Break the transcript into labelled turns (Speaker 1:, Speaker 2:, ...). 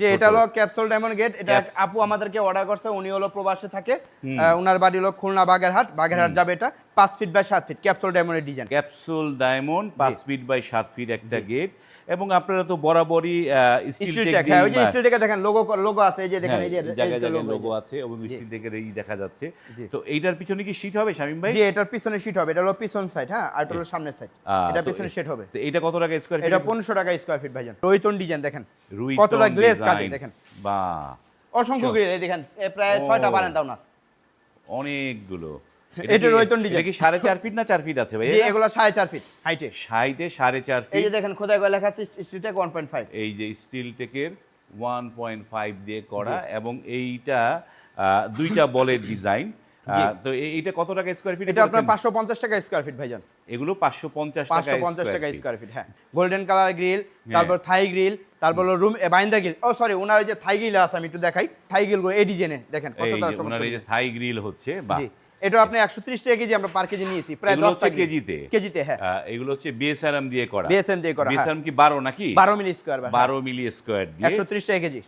Speaker 1: যে এটা হলো ক্যাপসুল ডায়মন্ড গেট এটা আপু আমাদেরকে অর্ডার করছে উনি হলো প্রবাসে থাকে। উনার বাড়ি হলো খুলনা বাগেরহাট বাগেরহাট যাবে এটা পাঁচ ফিট বাই সাত ফিট ক্যাপসুল ডায়মন্ডের ডিজাইন
Speaker 2: ক্যাপসুল ডায়মন্ড পাঁচ ফিট বাই সাত ফিট একটা গেট এবং আপনারা তো বরাবরই স্টিল টেক
Speaker 1: হ্যাঁ দেখেন লোগো লোগো আছে এই যে দেখেন এই যে
Speaker 2: হ্যাঁ, জায়গায়
Speaker 1: এই যে logo,
Speaker 2: লোগো আছে এবং স্টিল টেকের এই দেখা যাচ্ছে। তো এইটার পিছনে কি শীট হবে শামিম ভাই।
Speaker 1: জি এটার পিছনে শীট হবে এটা হলো পিছন সাইড হ্যাঁ আর এটা হলো সামনের সাইড এটা পিছনে শেড হবে।
Speaker 2: তো এটা কত টাকা স্কোয়ার
Speaker 1: এটা পনেরোশো টাকা স্কোয়ার ফিট ভাইজান। রোহিতন ডিজাইন দেখেন। কতটা গ্লেজ কাজে দেখেন।
Speaker 2: বা
Speaker 1: অসংখ্য গ্রিল এই দেখেন প্রায়। ছয়টা বারান্দা ওনার
Speaker 2: অনেকগুলো।
Speaker 1: এটা
Speaker 2: রয়তন
Speaker 1: ডিজাইন
Speaker 2: কি সাড়ে চার ফিট না চার ফিট আছে ভাই?
Speaker 1: এগুলো সাড়ে চার ফিট হাইটে
Speaker 2: সাইডে সাড়ে চার
Speaker 1: এই
Speaker 2: ফিট
Speaker 1: যে দেখেন খোদাই করে লেখা আছে steel tech one point five
Speaker 2: এই যে স্টিল টেকের ওয়ান পয়েন্ট ফাইভ দিয়ে করা এবং এইটা দুইটা বলের ডিজাইন তো এইটা কত টাকা স্কোয়ার ফিট
Speaker 1: এটা আপনার পাঁচশো পঞ্চাশ টাকা স্কোয়ার ফিট ভাইজান।
Speaker 2: এগুলো টাকা
Speaker 1: টাকা স্কোয়ার ফিট হ্যাঁ। গোল্ডেন কালার গ্রিল তারপর থাই গ্রিল তারপর রুম বাইন্দার গ্রিল ও সরি ওনার যে থাই গ্রিল আছে আমি একটু দেখাই। থাই গ্রিল এই ডিজাইনে দেখেন
Speaker 2: ওনার এই যে থাই গ্রিল হচ্ছে
Speaker 1: এটা আপনি একশো ত্রিশ টাকা কেজি আমরা পার কেজি নিয়েছি প্রায়
Speaker 2: কেজিতে?
Speaker 1: কেজিতে হ্যাঁ।
Speaker 2: এগুলো হচ্ছে বিএসআরএম দিয়ে করা।
Speaker 1: বিএসএম দিয়ে করা হ্যাঁ।
Speaker 2: বিএসআরএম কি বারো নাকি?
Speaker 1: বারো মিলি স্কোয়ার
Speaker 2: বারো মিলি স্কোয়ার দিয়ে।
Speaker 1: একশো ত্রিশ টাকা কেজি।